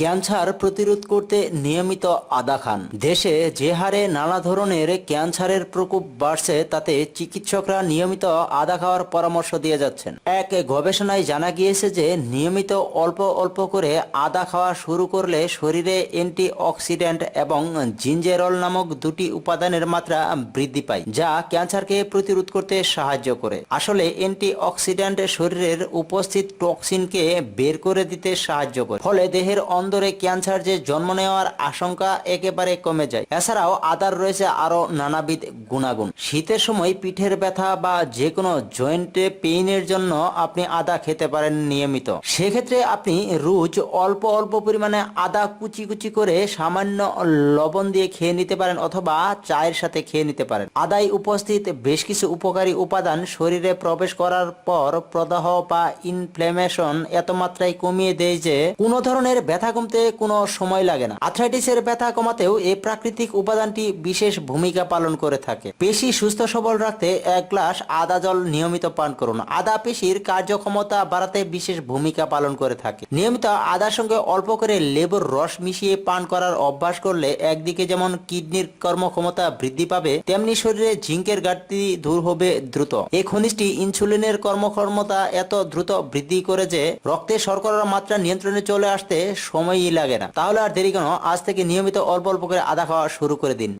Cancer প্রতিরোধ করতে নিয়মিত আদা খান। দেশে যে হারে নানা ধরনের ক্যান্সারের প্রকোপ বাড়ছে, তাতে চিকিৎসকরা নিয়মিত আদা খাওয়ার পরামর্শ দিয়ে যাচ্ছেন। এক গবেষণায় জানা গিয়েছে যে, নিয়মিত অল্প অল্প করে আদা খাওয়া শুরু করলে শরীরে অ্যান্টি অক্সিডেন্ট এবং জিঞ্জেরল নামক দুটি উপাদানের মাত্রা বৃদ্ধি পায়, যা ক্যান্সারকে প্রতিরোধ করতে সাহায্য করে। আসলে অ্যান্টি অক্সিডেন্ট শরীরের উপস্থিত টক্সিনকে বের করে দিতে সাহায্য করে, ফলে দেহের অন্দরে ক্যান্সার যে জন্ম নেওয়ার আশঙ্কা একেবারে কমে যায়। এছাড়াও আদার রয়েছে আরও নানাবিধ গুণাগুণ। শীতের সময় পিঠের ব্যথা বা যে কোনো জয়েন্টে পেইনের জন্য আপনি আদা খেতে পারেন নিয়মিত। সেক্ষেত্রে আপনি রোজ অল্প অল্প পরিমাণে আদা কুচি কুচি করে সামান্য লবণ দিয়ে খেয়ে নিতে পারেন অথবা চায়ের সাথে খেয়ে নিতে পারেন। আদায় উপস্থিত বেশ কিছু উপকারী উপাদান শরীরে প্রবেশ করার পর প্রদাহ বা ইনফ্লেমেশন এত মাত্রায় কমিয়ে দেয় যে কোনো ধরনের ব্যথা কমতে কোনো সময় লাগে না। আর্থ্রাইটিসের ব্যথা কমাতেও এই প্রাকৃতিক উপাদানটি বিশেষ ভূমিকা পালন করে থাকে। পেশি সুস্থ সবল রাখতে এক গ্লাস আদা জল নিয়মিত পান করুন। আদা পেশির কার্যক্ষমতা বাড়াতে বিশেষ ভূমিকা পালন করে থাকে। নিয়মিত আদার সঙ্গে অল্প করে লেবুর রস মিশিয়ে পান করার অভ্যাস করলে একদিকে যেমন কিডনির কর্মক্ষমতা বৃদ্ধি পাবে, তেমনি শরীরে জিঙ্কের ঘাটতি দূর হবে দ্রুত। এই খনিজটি ইনসুলিনের কর্মক্ষমতা এত দ্রুত বৃদ্ধি করে যে রক্তে শর্করার মাত্রা নিয়ন্ত্রণে চলে আসতে সময়ই লাগে না। তাহলে আর দেরি কেন? আজ থেকে নিয়মিত অল্প অল্প করে আদা খাওয়া শুরু করে দিন।